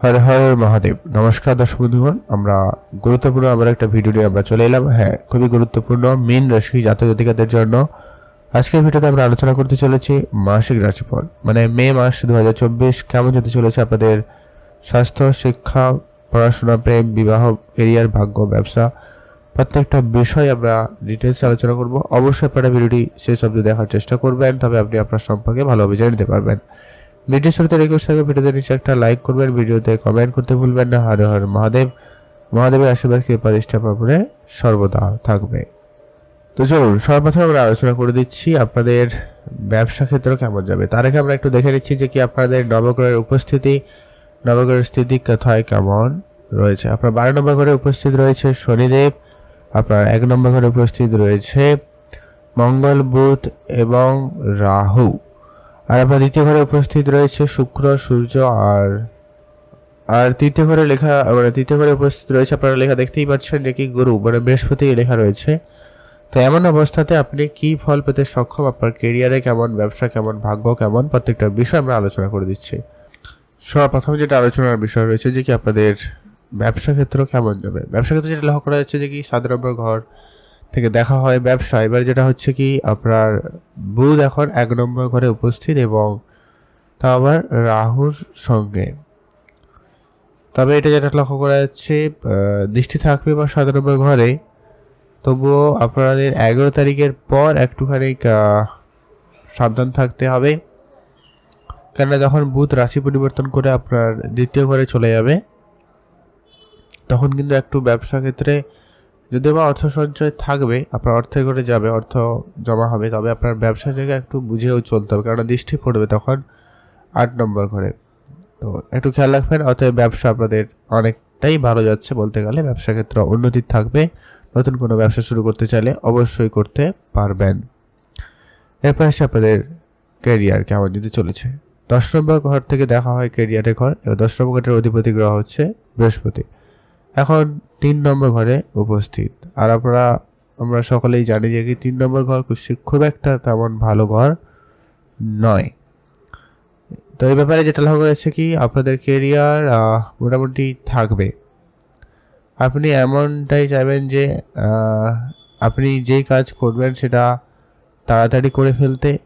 হর হর মহাদেব। নমস্কার দর্শক বন্ধুগণ, আমরা গুরুত্বপূর্ণ আবার একটা ভিডিও নিয়ে আমরা চলে এলাম। হ্যাঁ খুবই গুরুত্বপূর্ণ মীন রাশি জাতক জাতিকাদের জন্য। আজকের ভিডিওতে আমরা আলোচনা করতে চলেছি মাসিক রাশিফল। মানে মে মাস দু হাজার চব্বিশ কেমন যেতে চলেছে আপনাদের? স্বাস্থ্য, শিক্ষা, পড়াশোনা, প্রেম, বিবাহ কেরিয়ার ভাগ্য, ব্যবসা প্রত্যেকটা বিষয় আমরা ডিটেলসে আলোচনা করব। অবশ্যই আপনারা ভিডিওটি শেষ অবধি দেখার চেষ্টা করবেন, তবে আপনি আপনার সম্পর্কে ভালোভাবে জেনে নিতে পারবেন। ভিডিও শুরুতে রিকোয়েস্ট থাকবে ভিডিওতে নিচে একটা লাইক করবেন, ভিডিওতে কমেন্ট করতে ভুলবেন না। হর হর মহাদেব। মহাদেবের আশীর্বাদ, কৃপা, দৃষ্টি উপরে সর্বদা থাকবে। তো চলুন, সর্বপ্রথম আমরা আলোচনা করে দিচ্ছি আপনাদের ব্যবসা ক্ষেত্র কেমন যাবে। তার আগে আমরা একটু দেখে নিচ্ছি যে কি আপনাদের নবগ্রহের উপস্থিতি, নবগ্রহের স্থিতি কোথায় কেমন রয়েছে। আপনার বারো নম্বর ঘরে উপস্থিত রয়েছে শনিদেব, আপনার এক নম্বর ঘরে উপস্থিত রয়েছে মঙ্গল, বুধ এবং রাহু। আর আপনার দ্বিতীয় ঘরে উপস্থিত রয়েছে শুক্র, সূর্য আর আর তৃতীয় ঘরে লেখা মানে তৃতীয় ঘরে উপস্থিত রয়েছে, আপনারা লেখা দেখতেই পাচ্ছেন যে কি গুরু মানে বৃহস্পতি লেখা রয়েছে। তো এমন অবস্থাতে আপনি কি ফল পেতে সক্ষম? আপনার কেরিয়ারে কেমন, ব্যবসা কেমন, ভাগ্য কেমন? প্রত্যেকটা বিষয় আমরা আলোচনা করে দিচ্ছি। সর্বপ্রথম যেটা আলোচনার বিষয় রয়েছে যে কি আপনাদের ব্যবসা ক্ষেত্র কেমন যাবে? ব্যবসা ক্ষেত্রে যেটা লক্ষ্য করা যাচ্ছে যে কি নম্বর ঘর থেকে দেখা হয় ব্যবসা। এবার যেটা হচ্ছে কি, আপনার বুধ এখন এক নম্বর ঘরে উপস্থিত এবং তা আবার রাহুর সঙ্গে। তবে এটা যেটা লক্ষ্য করা যাচ্ছে দৃষ্টি থাকবে বা সাত নম্বর ঘরে। তবুও আপনাদের এগারো তারিখের পর একটুখানি সাবধান থাকতে হবে। কেননা যখন বুধ রাশি পরিবর্তন করে আপনার দ্বিতীয় ঘরে চলে যাবে, তখন কিন্তু একটু ব্যবসা ক্ষেত্রে যদিও বা অর্থ সঞ্চয় থাকবে, আপনার অর্থের করে যাবে, অর্থ জমা হবে, তবে আপনার ব্যবসার জায়গায় একটু বুঝেও চলতে হবে, কারণ দৃষ্টি পড়বে তখন আট নম্বর ঘরে। তো একটু খেয়াল রাখবেন, অতএব ব্যবসা আপনাদের অনেকটাই ভালো যাচ্ছে বলতে গেলে ব্যবসা ক্ষেত্র উন্নতি থাকবে। নতুন কোনো ব্যবসা শুরু করতে চাইলে অবশ্যই করতে পারবেন। এরপর আসছে আপনাদের ক্যারিয়ার কেমন যদি চলেছে। দশ নম্বর ঘর থেকে দেখা হয় ক্যারিয়ারের ঘর এবং দশ নম্বর ঘরের অধিপতি গ্রহ হচ্ছে বৃহস্পতি। এখন তিন নম্বর ঘরে উপস্থিত। আর আপনারা, আমরা সকলেই জানি যে কি তিন নম্বর ঘর খুব- একটা তেমন ভালো ঘর নয়। তো এই ব্যাপারে যেটা লক্ষ্য করেছে কি, আপনাদের কেরিয়ার মোটামুটি থাকবে। আপনি এমনটাই চাইবেন যে আপনি যেই কাজ করবেন সেটা তাড়াতাড়ি করে ফেলতে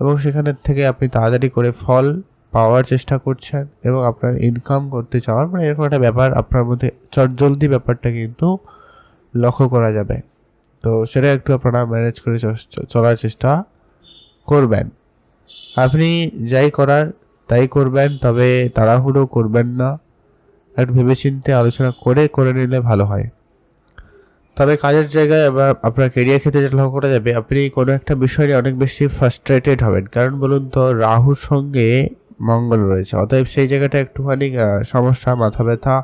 এবং সেখানের থেকে আপনি তাড়াতাড়ি করে ফল পাওয়ার চেষ্টা করছেন এবং আপনার ইনকাম করতে চাওয়ার মানে এরকম একটা ব্যাপার আপনার মধ্যে চটজলদি ব্যাপারটা কিন্তু লক্ষ্য করা যাবে। তো সেটা একটু আপনারা ম্যানেজ করে চলার চেষ্টা করবেন। আপনি যাই করার, তাই করবেন, তবে তাড়াহুড়ো করবেন না। একটু ভেবেচিন্তে আলোচনা করে করে নিলে ভালো হয়। তবে কাজের জায়গায় এবার আপনার কেরিয়ার ক্ষেত্রে যেটা লক্ষ্য করা যাবে, আপনি কোনো একটা বিষয় নিয়ে অনেক বেশি ফ্রাস্ট্রেটেড হবেন। কারণ বলুন তো, রাহুর সঙ্গে মঙ্গল রয়েছে। অতএব সেই জায়গাটা একটুখানি সমস্যা, মাথা ব্যথা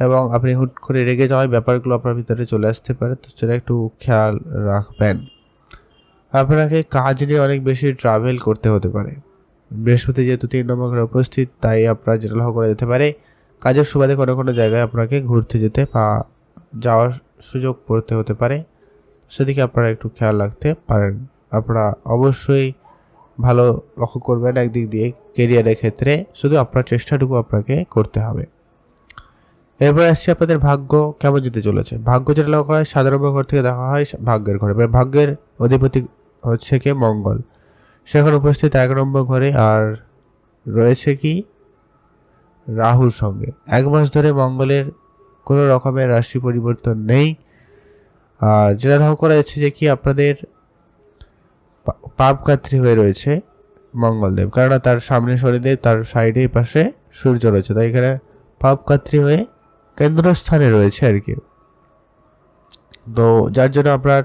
এবং আপনি হুট করে রেগে যাওয়ার ব্যাপারগুলো আপনার ভিতরে চলে আসতে পারে। তো সেটা একটু খেয়াল রাখবেন। আপনাকে কাজ নিয়ে অনেক বেশি ট্রাভেল করতে হতে পারে। বৃহস্পতি যেহেতু তিন নম্বর ঘরে উপস্থিত, তাই আপনার যেটা লক্ষ্য করা যেতে পারে, কাজের সুবাদে কোনো কোনো জায়গায় আপনাকে ঘুরতে যেতে বা যাওয়ার সুযোগ পড়তে হতে পারে। সেদিকে আপনারা একটু খেয়াল রাখতে পারেন। আপনারা অবশ্যই ভালো লক্ষ্য করবেন একদিক দিয়ে। কেরিয়ারের ক্ষেত্রে শুধু আপনার চেষ্টাটুকু আপনাকে করতে হবে। এরপরে আসছে আপনাদের ভাগ্য কেমন যেতে চলেছে। ভাগ্য যেটা লক্ষ্য হয়, সাধারণ ঘর থেকে দেখা হয় ভাগ্যের ঘরে। এবার ভাগ্যের অধিপতি হচ্ছে কি? মঙ্গল। সেখানে উপস্থিত এক নম্বর ঘরে আর রয়েছে কি? রাহুর সঙ্গে। এক মাস ধরে মঙ্গলের কোনো রকমের রাশি পরিবর্তন নেই। আর যেটা লক্ষ্য করা যাচ্ছে যে কি আপনাদের পাপকাত্রী হয়ে রয়েছে। মঙ্গলদেব কারণ তার সামনে শনিদেব, তার সাইডে পাশে সূর্য রয়েছে। তাই এখানে পাপকাত্রী হয়ে কেন্দ্রস্থানে রয়েছে আর কি। তো যার জন্য আপনার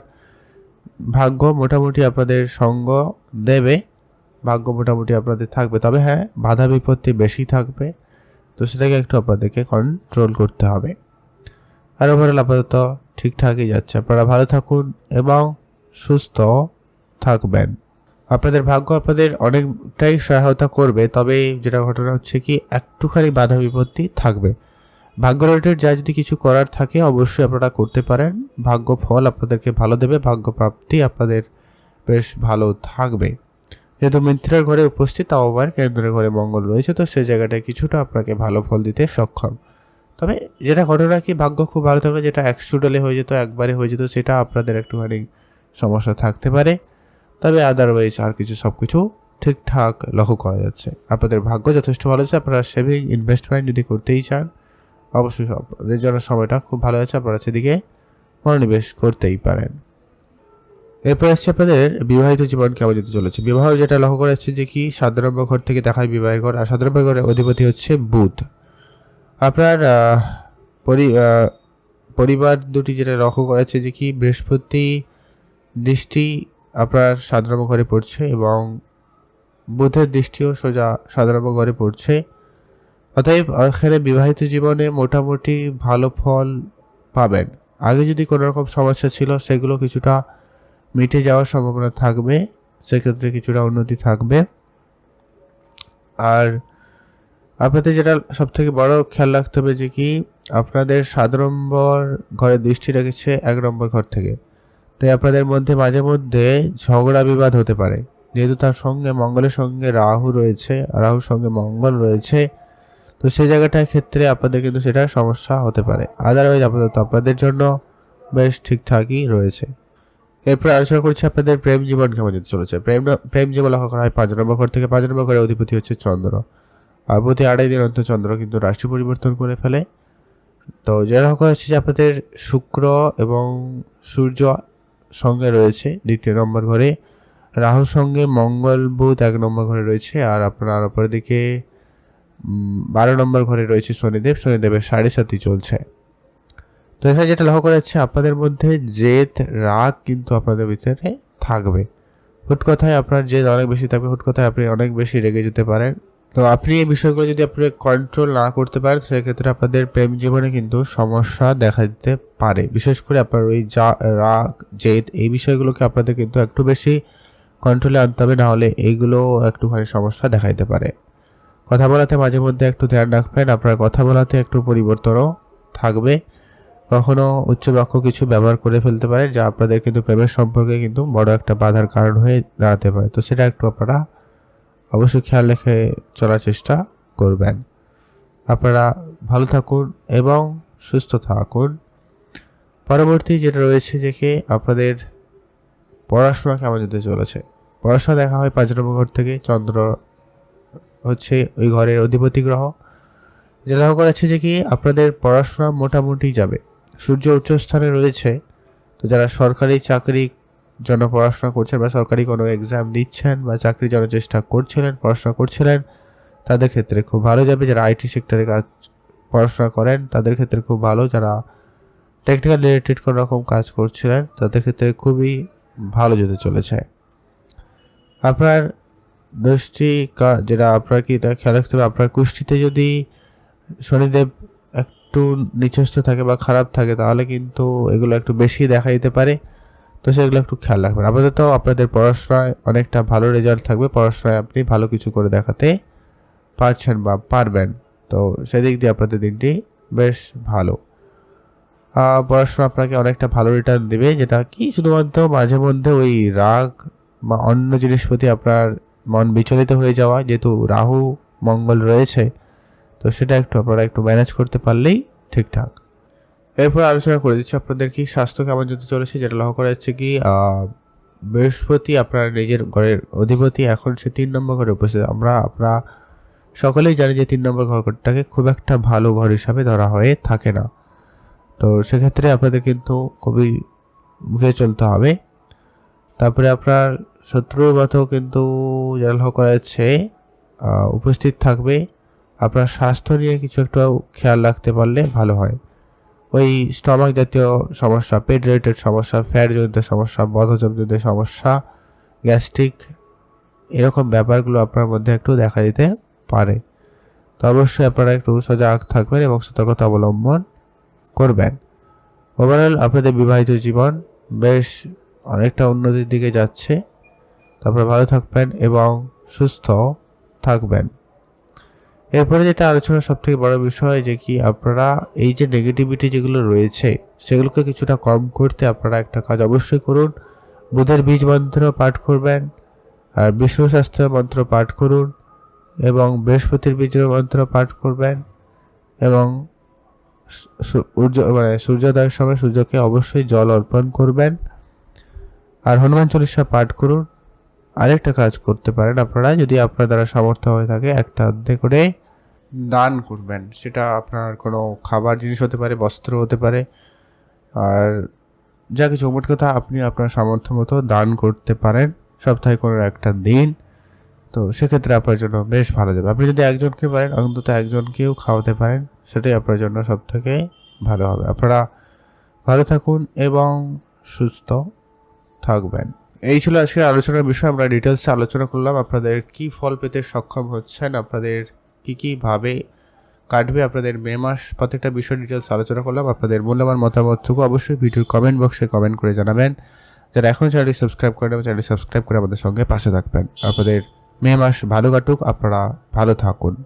ভাগ্য মোটামুটি আপনাদের সঙ্গ দেবে। ভাগ্য মোটামুটি আপনাদের থাকবে। তবে হ্যাঁ বাধা বিপত্তি বেশি থাকবে। তো সেটাকে একটু আপনাদেরকে কন্ট্রোল করতে হবে। আর ওভারঅল আপাতত ঠিকঠাকই যাচ্ছে। আপনারা ভালো থাকুন এবং সুস্থ থাকবেন। আপনাদের ভাগ্য আপনাদের অনেকটাই সহায়তা করবে, তবে যেটা ঘটনা হচ্ছে কি, একটুখানি বাধা বিপত্তি থাকবে। ভাগ্য রিলেটেড যা যদি কিছু করার থাকে, অবশ্যই আপনারা করতে পারেন। ভাগ্য ফল আপনাদেরকে ভালো দেবে, ভাগ্য প্রাপ্তি আপনাদের বেশ ভালো থাকবে। যেহেতু মিত্রের ঘরে উপস্থিত, তাও আবার কেন্দ্রের ঘরে মঙ্গল রয়েছে, তো সেই জায়গাটায় কিছুটা আপনাকে ভালো ফল দিতে সক্ষম। তবে যেটা ঘটনা কি, ভাগ্য খুব ভালো থাকলে, যেটা একশো ডলে হয়ে যেত, একবারে হয়ে যেত, সেটা আপনাদের একটুখানি সমস্যা থাকতে পারে। তবে আদারওয়াইজ আর কিছু সব কিছু ঠিকঠাক লক্ষ্য করা যাচ্ছে। আপনাদের ভাগ্য যথেষ্ট ভালো আছে, আপনারা সেভিং ইনভেস্টমেন্ট যদি করতেই চান, অবশ্যই আপনাদের জন্য সময়টা খুব ভালো আছে, আপনারা সেদিকে মনোনিবেশ করতেই পারেন। এরপর আসছে আপনাদের বিবাহিত জীবন কেমন যেতে চলেছে? বিবাহ যেটা লক্ষ্য করা যাচ্ছে যে কি নম্বর ঘর থেকে দেখায় বিবাহের ঘর, আর নম্বর ঘরের অধিপতি হচ্ছে বুধ। আপনার পরি পরিবার দুটি যেটা লক্ষ্য করা যাচ্ছে যে কি, বৃহস্পতি দৃষ্টি আপনার নম্বর ঘরে পড়ছে এবং বুধের দৃষ্টিও সোজা নম্বর ঘরে পড়ছে। অতএব এখানে বিবাহিত জীবনে মোটামুটি ভালো ফল পাবেন। আগে যদি কোনো রকম সমস্যা ছিল, সেগুলো কিছুটা মিটে যাওয়ার সম্ভাবনা থাকবে, সেক্ষেত্রে কিছুটা উন্নতি থাকবে। আর আপনাদের যেটা সব থেকে বড় খেয়াল রাখতে হবে যে কি, আপনাদের সাত নম্বর ঘরে দৃষ্টি রেখেছে এক নম্বর ঘর থেকে। তাই আপনাদের মধ্যে মাঝে মধ্যে ঝগড়া বিবাদ হতে পারে। যেহেতু তার সঙ্গে মঙ্গলের সঙ্গে রাহু রয়েছে, রাহুর সঙ্গে মঙ্গল রয়েছে, তো সেই জায়গাটার ক্ষেত্রে আপনাদের কিন্তু সেটা সমস্যা হতে পারে। আদারওয়াইজ আপাতত আপনাদের জন্য বেশ ঠিকঠাকই রয়েছে। এরপর আলোচনা করছি আপনাদের প্রেম জীবন কেমন যেতে চলেছে। প্রেম প্রেম জীবন লক্ষ্য করা হয় পাঁচ নম্বর ঘর থেকে। পাঁচ নম্বর ঘরের অধিপতি হচ্ছে চন্দ্র। আর প্রতি আড়াই দিন অন্তর চন্দ্র কিন্তু রাশি পরিবর্তন করে ফেলে। তো যেটা লক্ষ্য হচ্ছে যে আপনাদের শুক্র এবং সূর্য সঙ্গে রয়েছে দ্বিতীয় নম্বর ঘরে। রাহুর সঙ্গে মঙ্গল বুধ এক নম্বর ঘরে রয়েছে। আর আপনার অপরের দিকে উম, বারো নম্বর ঘরে রয়েছে শনিদেব। শনিদেবের সাড়ে সাতই চলছে। তো এখানে যেটা লক্ষ্য করা যাচ্ছে আপনাদের মধ্যে জেদ রাগ কিন্তু আপনাদের ভিতরে থাকবে। হুট কথায় আপনার জেদ অনেক বেশি থাকবে। হুট কথায় আপনি অনেক বেশি রেগে যেতে পারেন। তো আপনি এই বিষয়গুলো যদি আপনি কন্ট্রোল না করতে পারেন, সেক্ষেত্রে আপনাদের প্রেম জীবনে কিন্তু সমস্যা দেখা দিতে পারে। বিশেষ করে আপনার ওই যা, রাগ, জেদ এই বিষয়গুলোকে আপনাদের কিন্তু একটু বেশি কন্ট্রোলে আনতে হবে নাহলে এইগুলো একটুখানি সমস্যা দেখা দিতে পারে। কথা বলাতে মাঝে মধ্যে একটু ধ্যান রাখবেন, আপনার কথা বলাতে একটু পরিবর্তনও থাকবে। কখনো উচ্চ বাক্য কিছু ব্যবহার করে ফেলতে পারে যা আপনাদের কিন্তু প্রেমের সম্পর্কে কিন্তু বড় একটা বাধার কারণ হয়ে দাঁড়াতে পারে। তো সেটা একটু আপনারা অবশ্যই খেয়াল রেখে চলার চেষ্টা করবেন। আপনারা ভালো থাকুন এবং সুস্থ থাকুন। পরবর্তী যেটা রয়েছে যে আপনাদের পড়াশোনা কেমন যেতে চলেছে? পড়াশোনা দেখা হয় পাঁচ নম্বর ঘর থেকে, চন্দ্র হচ্ছে ওই ঘরের অধিপতি গ্রহ। যেটা যাচ্ছে যে কি আপনাদের পড়াশোনা মোটামুটি যাবে। সূর্য উচ্চস্থানে রয়েছে, তো যারা সরকারি চাকরি জন্য পড়াশোনা করছেন বা সরকারি কোনো এক্সাম দিচ্ছেন বা চাকরির জন্য চেষ্টা করছিলেন, পড়াশোনা করছিলেন, তাদের ক্ষেত্রে খুব ভালো। যাবে যারা আইটি সেক্টরে কাজ, পড়াশোনা করেন, তাদের ক্ষেত্রে খুব ভালো। যারা টেকনিক্যাল রিলেটেড কোনো রকম কাজ করছিলেন, তাদের ক্ষেত্রে খুবই ভালো যেতে চলেছে। আপনার দৃষ্টি যেটা আপনার কি তা খেয়াল রাখতে হবে, আপনার কুষ্টিতে যদি শনিদেব একটু নিচস্থ থাকে বা খারাপ থাকে, তাহলে কিন্তু এগুলো একটু বেশি দেখা দিতে পারে। তো সেগুলো একটু খেয়াল রাখবেন। আপাতত আপনাদের পড়াশোনায় অনেকটা ভালো রেজাল্ট থাকবে। পড়াশোনায় আপনি ভালো কিছু করে দেখাতে পারছেন বা পারবেন। তো সেদিক দিয়ে আপনাদের দিনটি বেশ ভালো। পড়াশোনা আপনাকে অনেকটা ভালো রিটার্ন দেবে, যেটা কি শুধুমাত্র মাঝে মধ্যে ওই রাগ বা অন্য জিনিস প্রতি আপনার মন বিচলিত হয়ে যাওয়া, যেহেতু রাহু, মঙ্গল রয়েছে, তো সেটা একটু আপনারা একটু ম্যানেজ করতে পারলেই ঠিকঠাক। এরপর আলোচনা করে দিচ্ছি আপনাদের কি স্বাস্থ্য কেমন যেতে চলেছে, যেটা লক্ষ্য করা যাচ্ছে কি বৃহস্পতি আপনার নিজের ঘরের অধিপতি, এখন সে তিন নম্বর ঘরে উপস্থিত। আমরা আমরা সকলেই জানি যে তিন নম্বর ঘরটাকে খুব একটা ভালো ঘর হিসাবে ধরা হয়ে থাকে না। তো সেক্ষেত্রে আপনাদের কিন্তু খুবই বুঝে চলতে হবে। তারপরে আপনার শত্রুর মতো কিন্তু যেটা লক্ষ্য করা যাচ্ছে উপস্থিত থাকবে। আপনার স্বাস্থ্য নিয়ে কিছু একটু খেয়াল রাখতে পারলে ভালো হয়। ওই স্টমাক জাতীয় সমস্যা, পেট রিলেটেড সমস্যা ফ্যাট জনিত সমস্যা বদহজমজনিত সমস্যা গ্যাস্ট্রিক এরকম ব্যাপারগুলো আপনার মধ্যে একটু দেখা দিতে পারে। তো অবশ্যই আপনারা একটু সজাগ থাকবেন এবং সতর্কতা অবলম্বন করবেন। ওভারঅল আপনাদের বিবাহিত জীবন বেশ অনেকটা উন্নতির দিকে যাচ্ছে। তারপরে ভালো থাকবেন এবং সুস্থ থাকবেন। এরপরে যেটা আলোচনার সব থেকে বড় বিষয় যে কি আপনারা এই যে নেগেটিভিটি যেগুলো রয়েছে, সেগুলোকে কিছুটা কম করতে আপনারা একটা কাজ অবশ্যই করুন। বুধের বীজ মন্ত্র পাঠ করবেন, আর বিশ্ব স্বাস্থ্য মন্ত্র পাঠ করুন, এবং বৃহস্পতির বীজের মন্ত্র পাঠ করবেন, এবং সূর্য মানে সূর্যোদয়ের সময় সূর্যকে অবশ্যই জল অর্পণ করবেন, আর হনুমান চল্লিশা পাঠ করুন। আরেকটা কাজ করতে পারেন আপনারা, যদি আপনার দ্বারা সামর্থ্য হয়ে থাকে একটা অর্ধে করে দান করবেন। সেটা আপনার কোনো খাবার জিনিস হতে পারে, বস্ত্র হতে পারে, আর যা কিছু মোট কথা, আপনি আপনার সামর্থ্য মতো দান করতে পারেন সপ্তাহে কোনো একটা দিন। তো সেক্ষেত্রে আপনার জন্য বেশ ভালো যাবে। আপনি যদি একজনকে পারেন, অন্তত একজনকেও খাওয়াতে পারেন, সেটাই আপনার জন্য সব থেকে ভালো হবে। আপনারা ভালো থাকুন এবং সুস্থ থাকবেন। এই ছিল আজকের আলোচনার বিষয়। আমরা ডিটেলসে আলোচনা করলাম। আপনাদের কি ফল পেতে সক্ষম হচ্ছেন? আপনাদের কি কি ভাবে কাটবে? আপনাদের মে মাস প্রত্যেকটা বিষয় ডিটেলস আলোচনা করলাম। আপনাদের মূল্যবান মতামতটুকু অবশ্যই ভিডিওর কমেন্ট বক্সে কমেন্ট করে জানাবেন। যারা এখনও চ্যানেলটি সাবস্ক্রাইব করেন চ্যানেলটি সাবস্ক্রাইব করে আমাদের সঙ্গে পাশে থাকবেন। আপনাদের মে মাস ভালো কাটুক। আপনারা ভালো থাকুন।